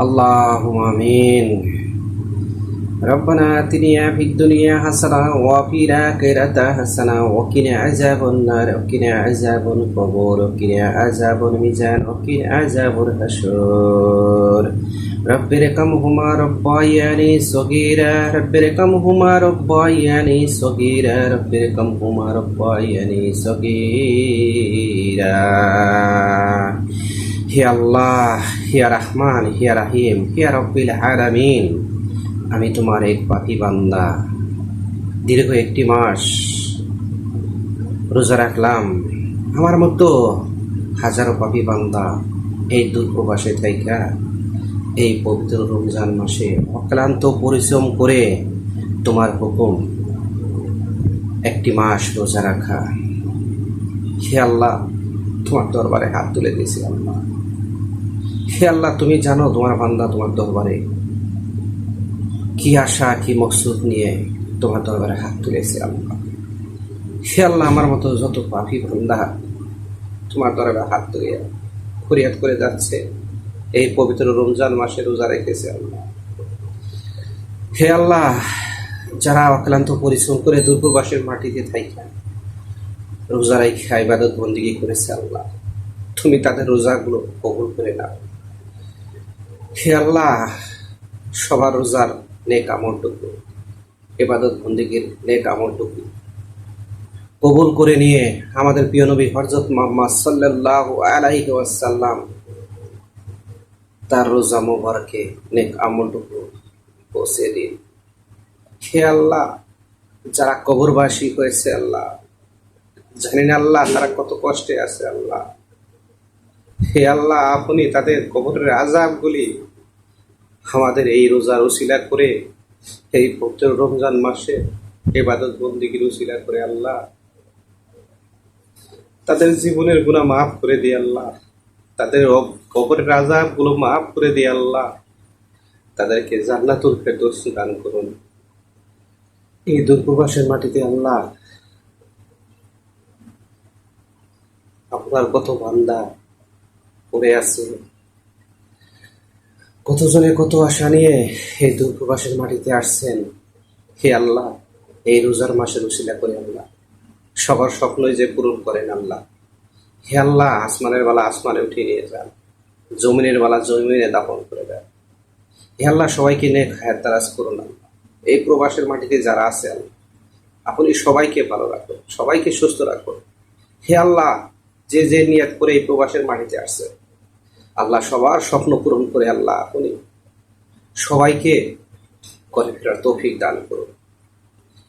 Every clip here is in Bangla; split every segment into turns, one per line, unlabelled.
اللهم آمين ربنا آتنا في الدنيا حسنة وفي الآخرة حسنة وقنا عذاب النار وقنا عذاب القبور وقنا عذاب الميزان وقنا عذاب الحشور رب ارحمهما ربياني صغيرا رب ارحمهما ربياني صغيرا رب ارحمهما ربياني صغيرا হে আল্লাহ, হে রহমান, হে রাহিম, হে রব্বিল আমি তোমার এক পাখি বান্দা। দীর্ঘ একটি মাস রোজা রাখলাম। আমার মতো হাজারো পাপি বান্দা এই দুর্গবাসে থাইকা, এই পবিত্র রমজান মাসে অক্লান্ত পরিশ্রম করে তোমার হুকুম একটি মাস রোজা রাখা। হে আল্লাহ তোমার দরবারে হাত তুলে দিয়েছি আল্লাহ। হে আল্লাহ, তুমি জানো তোমার বান্দা তোমার দরবারে কি আশা, কি মকসুদ নিয়ে তোমার দরবারে হাত তুলেছে আল্লাহ। হে আল্লাহ, আমার মতো যত পাপি বান্দা তোমার দরবারে হাত তুলে ফরিয়াদ করে যাচ্ছে, এই পবিত্র রমজান মাসে রোজা রেখেছে আল্লাহ। হে আল্লাহ, যারা অক্লান্ত পরিশ্রম করে দুর্গবাসের মাটিতে থাইকা রোজা রেখা ইবাদত বন্দিগি করেছে আল্লাহ। তুমি তাদের রোজাগুলো কবুল করে নাও। হে আল্লাহ, সবার রোজার নেক আমলটুকু এবাদত বন্দিগির নেক আমলটুকু কবুল করে নিয়ে আমাদের প্রিয় নবী হরজত মোহাম্মদ সাল্লাহ আলাইহি ওয়াসাল্লাম তার রোজা মোবারকে নেক আমলটুকু পৌঁছে দিন। হে আল্লাহ, যারা কবরবাসী হয়েছে আল্লাহ জানি না আল্লাহ, তারা কত কষ্টে আছে আল্লাহ। হে আল্লাহ, আপনি তাদের কবরের আজাবগুলি আমাদের এই রোজার উসিলা করে, এই পবিত্র রমজান মাসে এবাদত বন্দিগির উসিলা করে আল্লাহ। তাদের জীবনের গুণা মাফ করে দিয়ে আল্লাহ। তাদের কবরের আজাবগুলো মাফ করে দিয়ে আল্লাহ। তাদেরকে জান্নাতুল ফেরদৌস দান করুন। এই দুর্গবাসের মাটিতে আল্লাহ আপনার কত বান্দা পড়ে আছে? কতজনে কত আশা নিয়ে এই দুর্গবাসের মাটিতে আসছেন? হে আল্লাহ, এই রোজার মাসের উশিলা করে আল্লাহ। সবার স্বপ্নই যে পূরণ করেন আল্লাহ। হে আল্লাহ, আসমানের বেলা আসমানে উঠিয়ে নিয়ে যান। জমিনের বেলা জমিনে দাপন করে দেন। হে আল্লাহ, সবাইকে নিয়ে খায়ের তারাজ করুন আল্লাহ। এই প্রবাসের মাটিতে যারা আছে আল্লাহ আপনি সবাইকে ভালো রাখুন, সবাইকে সুস্থ রাখুন। হে আল্লাহ যে যে নিয়াত করে এই প্রবাসের মাটিতে আসছে। আল্লাহ সবার স্বপ্ন পূরণ করে আল্লাহ আপনি সবাইকে ঘরে ফেরার তৌফিক দান করুন।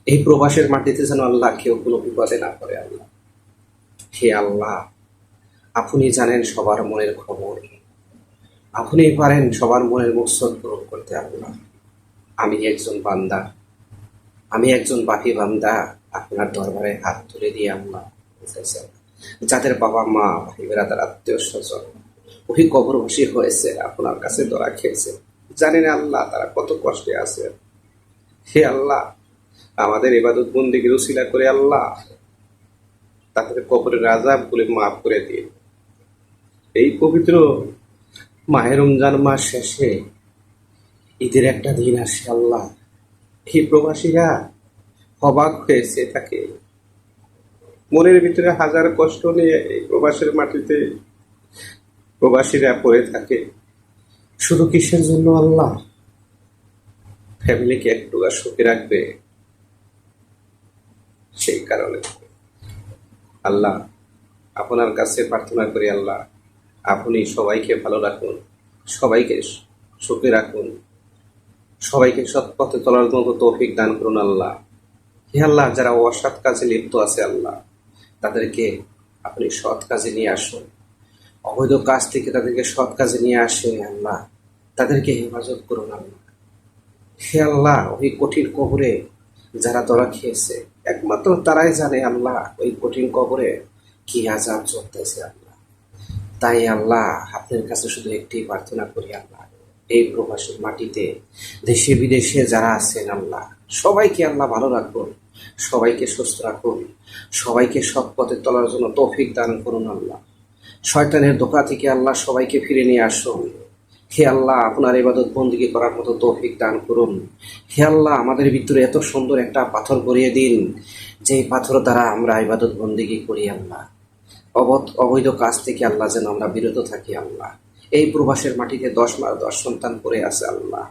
এই প্রবাসের মাটিতে যেন আল্লাহ কেউ কোনো বিপদে না করে আল্লাহ। হে আল্লাহ, আপনি জানেন সবার মনের খবর। আপনি পারেন সবার মনের মকসদ পূরণ করতে আল্লাহ। আমি একজন বান্দা। আমি একজন বাকি বান্দা। আপনার দরবারে হাত তুলে দিয়ে আল্লাহ যাদের বাবা মা ভাই বেড়াদার আত্মীয় স্বজন ওই কবরবাসী হয়েছে, আপনার কাছে দরা খেয়েছে। জানেন আল্লাহ তারা কত কষ্টে আছে। হে আল্লাহ, আমাদের এবাদত বন্দিকে রসিলা করে আল্লাহ তাদের কবরের আজাব বলে মাফ করে দিন। এই পবিত্র মাহের রমজান মাস শেষে ঈদের একটা দিন আসে আল্লাহ। এই প্রবাসীরা অবাক হয়েছে তাকে। মনের ভিতরে হাজার কষ্ট নিয়ে এই প্রবাসের মাটিতে প্রবাসীরা পড়ে থাকে। শুধু কিসের জন্য আল্লাহ? ফ্যামিলিকে একটু সুখে রাখবে। সেই কারণে। আল্লাহ, আপনার কাছে প্রার্থনা করি আল্লাহ, আপনি সবাইকে ভালো রাখুন, সবাইকে সুখে রাখুন, সবাইকে সৎ পথে চলার মতো তৌফিক দান করুন আল্লাহ। হে আল্লাহ, যারা অসৎ কাজে লিপ্ত আছে আল্লাহ তাদেরকে আপনি সৎ কাজে নিয়ে আসুন। অবৈধ কাজ থেকে তাদেরকে সৎ কাজে নিয়ে আসে আল্লাহ। তাদেরকে হেফাজত করুন, আল্লাহ। হে আল্লাহ, ওই কঠিন কবরে যারা দরা খেয়েছে, একমাত্র তারাই জানে, আল্লাহ, ওই কঠিন কবরে কি আজাব চলতেছে, আল্লাহ। তাই আল্লাহ, আপনার কাছে শুধু একটি প্রার্থনা করি, আল্লাহ, এই প্রবাসের মাটিতে দেশে বিদেশে যারা আছেন, আল্লাহ, সবাইকে আল্লাহ ভালো রাখুন। সবাইকে সুস্থ রাখুন। সবাইকে সৎ পথে চলার জন্য তৌফিক দান করুন আল্লাহ। শয়তানের দোকা থেকে আল্লাহ সবাইকে ফিরে নিয়ে আসুন। হে আল্লাহ, আপনার ইবাদত বন্দিকে করার মতো তৌফিক দান করুন। হে আল্লাহ, আমাদের ভিতরে এত সুন্দর একটা পাথর করিয়ে দিন, যেই পাথর দ্বারা আমরা ইবাদত বন্দিকে করি আল্লাহ। অবধ, অবৈধ কাজ থেকে আল্লাহ যেন আমরা বিরত থাকি আল্লাহ। এই প্রবাসের মাটিতে দশ মাস দশ সন্তান করে আছে আল্লাহ।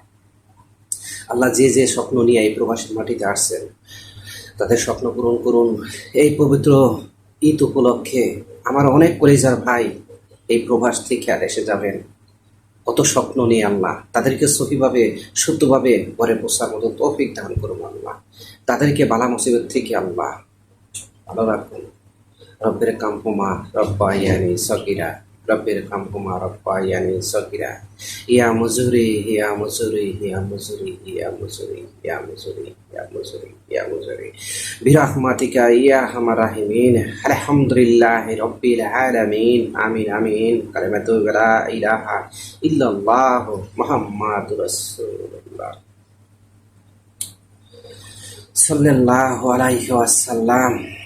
আল্লাহ যে যে স্বপ্ন নিয়ে এই প্রবাসের মাটিতে আসছেন তাদের স্বপ্ন পূরণ করুন। এই পবিত্র ঈদ উপলক্ষে আমার অনেক পরিজার ভাই এই প্রবাস থেকে আর এসে যাবেন। কত স্বপ্ন নিয়ে আল্লাহ। তাদেরকে সহিভাবে, শুদ্ধভাবে ঘরে বসার মতো তৌফিক দান করুন আল্লাহ। তাদেরকে বালা মুসিবত থেকে আল্লাহ ভালো রাখুন। রব্বের কাম্পমা রব্বা ইয়ানি সকিরা رب ارحمهما ربا يعني صغيرا يا مزوري يا مزوري يا مزوري يا مزوري يا مزوري يا مزوري يا مزوري. برحمتك يا هم الراحمين. الحمد لله رب العالمين. آمين آمين. كلمة لا إله إلا الله محمد رسول الله صلى الله عليه وسلم.